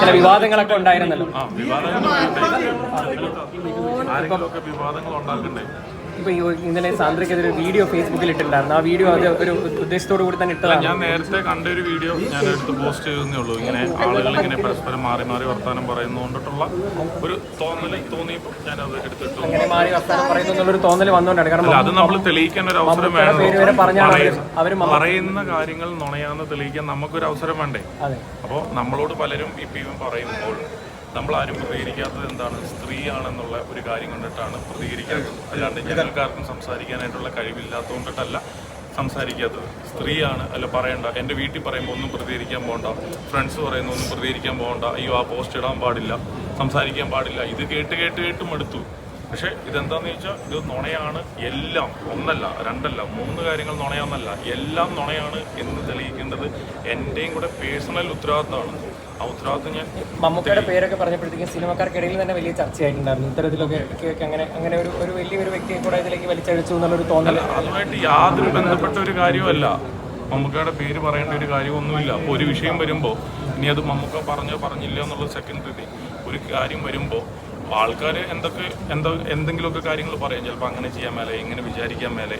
ചില വിവാദങ്ങളൊക്കെ ഉണ്ടായിരുന്നല്ലോ. ആ വിവാദങ്ങൾ ആരെങ്കിലുമൊക്കെ വിവാദങ്ങൾ ഉണ്ടാക്കണ്ടേ ഇപ്പൊ ഇന്നലെ സാന്ദ്രയ്ക്കെതിരെ ഒരു വീഡിയോ ഫേസ്ബുക്കിൽ ഇട്ടിട്ടുണ്ടായിരുന്നു ആ വീഡിയോ അത് ഒരു ഉദ്ദേശത്തോടു കൂടി തന്നെ ഇട്ടതാണ്. ഞാൻ നേരത്തെ കണ്ട ഒരു വീഡിയോ ഞാൻ എടുത്ത് പോസ്റ്റ് ചെയ്തേ ഉള്ളൂ. ഇങ്ങനെ ആളുകൾ ഇങ്ങനെ പരസ്പരം മാറി മാറി വർത്താനം പറയുന്നതുകൊണ്ടിട്ടുള്ള ഒരു തോന്നൽ തോന്നിയപ്പോൾ ഞാൻ അത് എടുത്തിട്ടു. അങ്ങനെ മാറി വർത്താനം തോന്നൽ വന്നുകൊണ്ടാണ്. കാരണം അത് നമ്മൾ തെളിയിക്കാൻ ഒരു അവസരം വേണം മമ്മ- പറയുന്ന കാര്യങ്ങൾ നുണയാന്ന് തെളിയിക്കാൻ നമുക്കൊരു അവസരം വേണ്ടേ? അപ്പോ അപ്പോൾ നമ്മളോട് പലരും ഇപ്പം പറയുമ്പോൾ നമ്മൾ ആരും പ്രതികരിക്കാത്തത് എന്താണ്? സ്ത്രീയാണെന്നുള്ള ഒരു കാര്യം കൊണ്ടിട്ടാണ് പ്രതികരിക്കാത്തത്. അല്ലാണ്ട് ഞങ്ങൾക്കാർക്കും സംസാരിക്കാനായിട്ടുള്ള കഴിവില്ലാത്തതുകൊണ്ടിട്ടല്ല സംസാരിക്കാത്തത്. സ്ത്രീയാണ് അല്ല പറയണ്ട. എന്റെ വീട്ടിൽ പറയുമ്പോൾ ഒന്നും പ്രതികരിക്കാൻ പോകണ്ട ഫ്രണ്ട്സ് പറയുന്ന ഒന്നും പ്രതികരിക്കാൻ പോകണ്ട അയ്യോ ആ പോസ്റ്റ് ഇടാൻ പാടില്ല. സംസാരിക്കാൻ പാടില്ല. ഇത് കേട്ട് കേട്ട് കേട്ടും എടുത്തു. പക്ഷേ ഇതെന്താന്ന് ചോദിച്ചാൽ ഇത് നുണയാണ് എല്ലാം ഒന്നല്ല രണ്ടല്ല മൂന്ന് കാര്യങ്ങൾ നുണയാന്നല്ല എല്ലാം നുണയാണ് എന്ന് തെളിയിക്കേണ്ടത് എന്റെയും കൂടെ പേഴ്സണൽ ഉത്തരവാദിത്തമാണ്. ആ ഉത്തരവാദിത്തം ഞാൻ മമ്മൂക്കയുടെ പേരൊക്കെ പറഞ്ഞപ്പോഴത്തേക്കും സിനിമക്കാർക്കിടയിൽ തന്നെ വലിയ ചർച്ചയായിട്ടുണ്ടായിരുന്നു. ഇത്തരത്തിലൊക്കെ അങ്ങനെ അങ്ങനെ ഒരു ഒരു വലിയൊരു വ്യക്തിയെ കൂടെ ഇതിലേക്ക് വലിച്ചഴിച്ചു എന്നുള്ളൊരു തോന്നൽ അതുമായിട്ട് യാതൊരു ബന്ധപ്പെട്ട ഒരു കാര്യമല്ല മമ്മൂക്കയുടെ പേര് പറയേണ്ട ഒരു കാര്യമൊന്നുമില്ല അപ്പോൾ ഒരു വിഷയം വരുമ്പോൾ ഇനി അത് മമ്മൂക്ക പറഞ്ഞോ പറഞ്ഞില്ല എന്നുള്ള സെക്കൻഡറി ഒരു കാര്യം വരുമ്പോൾ ആൾക്കാർ എന്തൊക്കെ എന്തോ എന്തെങ്കിലുമൊക്കെ കാര്യങ്ങൾ പറയും. ചിലപ്പോൾ അങ്ങനെ ചെയ്യാൻ മേലെ ഇങ്ങനെ വിചാരിക്കാൻ മേലെ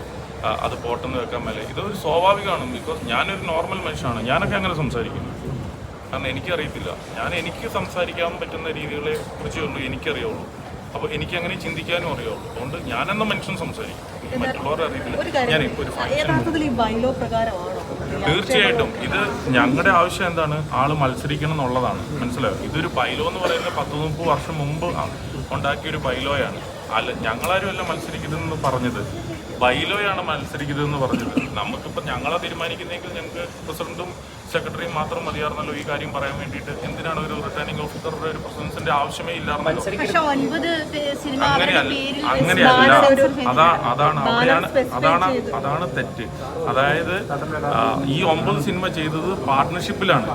അത് പോട്ടെന്ന് വെക്കാൻ മേലെ. ഇതൊരു സ്വാഭാവികമാണ്. ബിക്കോസ് ഞാനൊരു നോർമൽ മനുഷ്യനാണ്. ഞാനൊക്കെ അങ്ങനെ സംസാരിക്കും കാരണം എനിക്കറിയത്തില്ല ഞാൻ എനിക്ക് സംസാരിക്കാൻ പറ്റുന്ന രീതികളെ കുറിച്ചേ ഉള്ളൂ എനിക്കറിയുള്ളൂ. അപ്പോൾ എനിക്ക് അങ്ങനെ ചിന്തിക്കാനും അറിയുള്ളൂ. അതുകൊണ്ട് ഞാനെന്ന മനുഷ്യൻ സംസാരിക്കും. മറ്റുള്ളവരെ ഒരു അറിയത്തില്ല ഞാൻ ഇപ്പോൾ ഒരു തീർച്ചയായിട്ടും. ഇത് ഞങ്ങളുടെ ആവശ്യം എന്താണ്? ആൾ മത്സരിക്കണം എന്നുള്ളതാണ്. മനസ്സിലായോ? ഇതൊരു പൈലോ എന്ന് പറയുന്നത് പത്ത് മുപ്പത് വർഷം മുമ്പ് ഉണ്ടാക്കിയ ഒരു പൈലോയാണ്. അല്ല ഞങ്ങളാരും അല്ല മത്സരിക്കുന്നതെന്ന് പറഞ്ഞത്. ബൈലോയാണ് മത്സരിക്കുന്നതെന്ന് പറഞ്ഞത്. നമുക്കിപ്പോൾ ഞങ്ങളെ തീരുമാനിക്കുന്നെങ്കിൽ ഞങ്ങൾക്ക് പ്രസിഡന്റും സെക്രട്ടറിയും മാത്രം മതിയായിരുന്നല്ലോ ഈ കാര്യം പറയാൻ വേണ്ടിയിട്ട്. എന്തിനാണ് ഒരു റിട്ടേണിംഗ് ഓഫീസറുടെ ഒരു പ്രസിഡൻസിന്റെ ആവശ്യമേ ഇല്ലായിരുന്നല്ലോ? അങ്ങനെയല്ല അങ്ങനെയല്ല. അതാ അതാണ് അവിടെയാണ് അതാണ് അതാണ് തെറ്റ്. അതായത് ഈ ഒമ്പത് സിനിമ ചെയ്തത് പാർട്ട്ണർഷിപ്പിലാണ്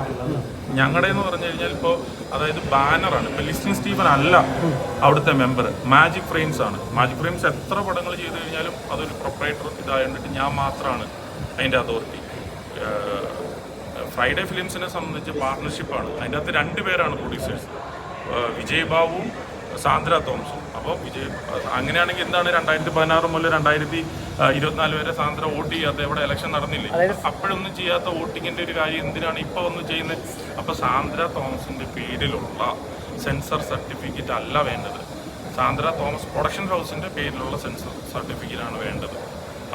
ഞങ്ങളുടെ എന്ന് പറഞ്ഞു കഴിഞ്ഞാൽ ഇപ്പോൾ അതായത് ബാനറാണ് ഇപ്പൊ ലിസ്റ്റിൻ സ്റ്റീഫൻ അല്ല അവിടുത്തെ മെമ്പർ മാജിക് ഫ്രെയിംസ് ആണ്. മാജിക് ഫ്രെയിംസ് എത്ര പടങ്ങൾ ചെയ്തു കഴിഞ്ഞാലും അതൊരു പ്രൊപ്പറേറ്റർ ഇതായതുകൊണ്ട് ഞാൻ മാത്രമാണ് അതിന്റെ അതോറിറ്റി. ഫ്രൈഡേ ഫിലിംസിനെ സംബന്ധിച്ച് പാർട്ട്ണർഷിപ്പാണ് അതിന്റെ അകത്ത് രണ്ട് പേരാണ് പ്രൊഡ്യൂസേഴ്സ് വിജയ് ബാബുവും സാന്ദ്ര തോമസും. അപ്പോൾ വിജയ് അങ്ങനെയാണെങ്കിൽ എന്താണ് രണ്ടായിരത്തി പതിനാറ് മുതൽ രണ്ടായിരത്തി ഇരുപത്തിനാല് വരെ സാന്ദ്ര വോട്ട് ചെയ്യാത്ത ഇവിടെ ഇലക്ഷൻ നടന്നില്ലേ? അപ്പോഴൊന്നും ചെയ്യാത്ത വോട്ടിങ്ങിന്റെ ഒരു കാര്യം എന്തിനാണ് ഇപ്പോൾ ഒന്ന് ചെയ്യുന്നത്? അപ്പോൾ സാന്ദ്ര തോമസിന്റെ പേരിലുള്ള സെൻസർ സർട്ടിഫിക്കറ്റ് അല്ല വേണ്ടത്. സാന്ദ്ര തോമസ് പ്രൊഡക്ഷൻ ഹൗസിന്റെ പേരിലുള്ള സെൻസർ സർട്ടിഫിക്കറ്റ് ആണ് വേണ്ടത്.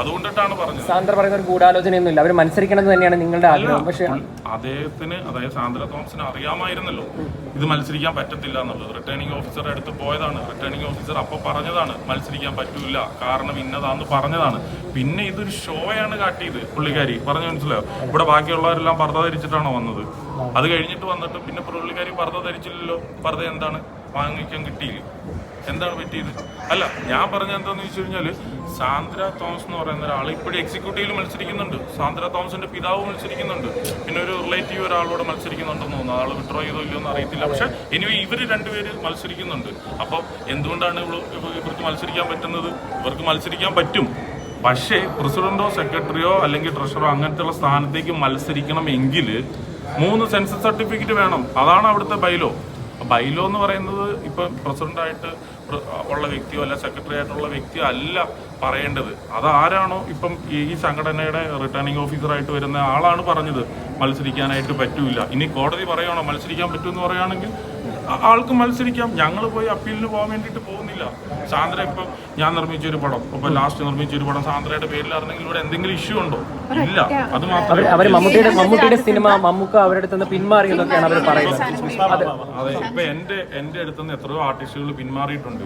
അതുകൊണ്ടിട്ടാണ് പറഞ്ഞത്. സാന്ദ്ര പറയുന്ന ഒരു ഗൂഢാലോചനയൊന്നുമില്ല. അവർ മത്സരിക്കണമെന്ന് തന്നെയാണ് നിങ്ങളുടെ ആഗ്രഹം. പക്ഷേ അദ്ദേഹത്തിന് അതായത് സാന്ദ്ര തോമസിന് അറിയാമായിരുന്നല്ലോ. ഇത് മത്സരിക്കാൻ പറ്റത്തില്ല എന്നുള്ളത്. റിട്ടേണിംഗ് ഓഫീസറുടെ അടുത്ത് പോയതാണ്. റിട്ടേണിംഗ് ഓഫീസർ അപ്പോൾ പറഞ്ഞതാണ് മത്സരിക്കാൻ പറ്റൂല. കാരണം ഇന്നതാന്ന് പറഞ്ഞതാണ്. പിന്നെ ഇതൊരു ഷോയാണ് കാട്ടിയത്. പുള്ളിക്കാരി പറഞ്ഞു മനസ്സിലായോ? ഇവിടെ ബാക്കിയുള്ളവരെല്ലാം പർദ്ദ ധരിച്ചിട്ടാണോ വന്നത്? അത് കഴിഞ്ഞിട്ട് വന്നിട്ട് പിന്നെ പുള്ളിക്കാരി പർദ്ദ ധരിച്ചില്ലല്ലോ. പർദ്ദ എന്താണ്? വാങ്ങിക്കാൻ കിട്ടിയില്ല. എന്താണ് പറ്റിയത്? അല്ല ഞാൻ പറഞ്ഞ എന്താന്ന് വെച്ച് കഴിഞ്ഞാൽ സാന്ദ്ര തോമസ് എന്ന് പറയുന്ന ഒരാൾ ഇപ്പോഴും എക്സിക്യൂട്ടീവിൽ മത്സരിക്കുന്നുണ്ട്. സാന്ദ്ര തോമസിന്റെ പിതാവ് മത്സരിക്കുന്നുണ്ട്. പിന്നെ ഒരു റിലേറ്റീവ് ഒരാളോട് മത്സരിക്കുന്നുണ്ടെന്ന് തോന്നുന്നു. ആൾ വിഡ്രോ ചെയ്തോ ഇല്ലയോ എന്ന് അറിയത്തില്ല. പക്ഷെ ഇനി ഇവർ രണ്ടുപേര് മത്സരിക്കുന്നുണ്ട്. അപ്പോൾ എന്തുകൊണ്ടാണ് ഇവർക്ക് മത്സരിക്കാൻ പറ്റുന്നത്? ഇവർക്ക് മത്സരിക്കാൻ പറ്റും. പക്ഷേ പ്രസിഡന്റോ സെക്രട്ടറിയോ അല്ലെങ്കിൽ ട്രഷറോ അങ്ങനത്തെ ഉള്ള സ്ഥാനത്തേക്ക് മത്സരിക്കണമെങ്കിൽ മൂന്ന് സെൻസസ് സർട്ടിഫിക്കറ്റ് വേണം. അതാണ് അവിടുത്തെ ബൈലോ ബൈലോ എന്ന് പറയുന്നത് ഇപ്പം പ്രസിഡന്റായിട്ട് പ്ര- ഉള്ള വ്യക്തിയോ അല്ല സെക്രട്ടറി ആയിട്ടുള്ള വ്യക്തിയോ അല്ല പറയേണ്ടത്. അതാരാണോ ഇപ്പം ഈ സംഘടനയുടെ റിട്ടേണിംഗ് ഓഫീസറായിട്ട് വരുന്ന ആളാണ് പറഞ്ഞത് മത്സരിക്കാനായിട്ട് പറ്റൂല. ഇനി കോടതി പറയുകയാണോ മത്സരിക്കാൻ പറ്റുമെന്ന് പറയുകയാണെങ്കിൽ ആൾക്ക് മത്സരിക്കാം. ഞങ്ങൾ പോയി അപ്പീലിന് പോകാൻ വേണ്ടിയിട്ട് പോകുന്നില്ല. സാന്ദ്ര ഇപ്പം ഞാൻ നിർമ്മിച്ച ഒരു പടം. ഇപ്പൊ ലാസ്റ്റ് നിർമ്മിച്ച ഒരു പടം സാന്ദ്രയുടെ പേരിൽ അറിഞ്ഞെങ്കിൽ ഇവിടെ എന്തെങ്കിലും ഇഷ്യൂ ഉണ്ടോ? ഇല്ല. അത് മാത്രമേ അവർ മമ്മൂട്ടിയുടെ മമ്മൂട്ടിയുടെ സിനിമ മമ്മൂക്ക അവരുടെ നിന്ന് പിന്മാറി എന്നൊക്കെയാണ് അവർ പറയുന്നത്. അതെ ഇപ്പൊ എന്റെ എന്റെ അടുത്ത് നിന്ന് എത്രയോ ആർട്ടിസ്റ്റുകൾ പിന്മാറിയിട്ടുണ്ട്.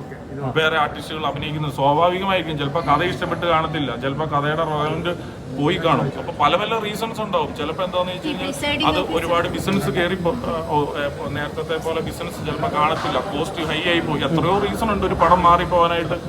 വേറെ ആർട്ടിസ്റ്റുകൾ അഭിനയിക്കുന്നത് സ്വാഭാവികമായിരിക്കും. ചിലപ്പോൾ കഥ ഇഷ്ടപ്പെട്ട് കാണത്തില്ല. ചിലപ്പോൾ കഥയുടെ റൗണ്ട് പോയി കാണും. അപ്പൊ പല പല റീസൺസ് ഉണ്ടാവും. ചിലപ്പോൾ എന്താന്ന് വെച്ച് കഴിഞ്ഞാൽ അത് ഒരുപാട് ബിസിനസ് കയറി നേരത്തെ പോലെ ബിസിനസ് ചിലപ്പോൾ കാണത്തില്ല. കോസ്റ്റ് ഹൈ ആയി പോയി. എത്രയോ റീസൺ ഉണ്ട്. ഒരു പടം മാറി പോകാനായിട്ട്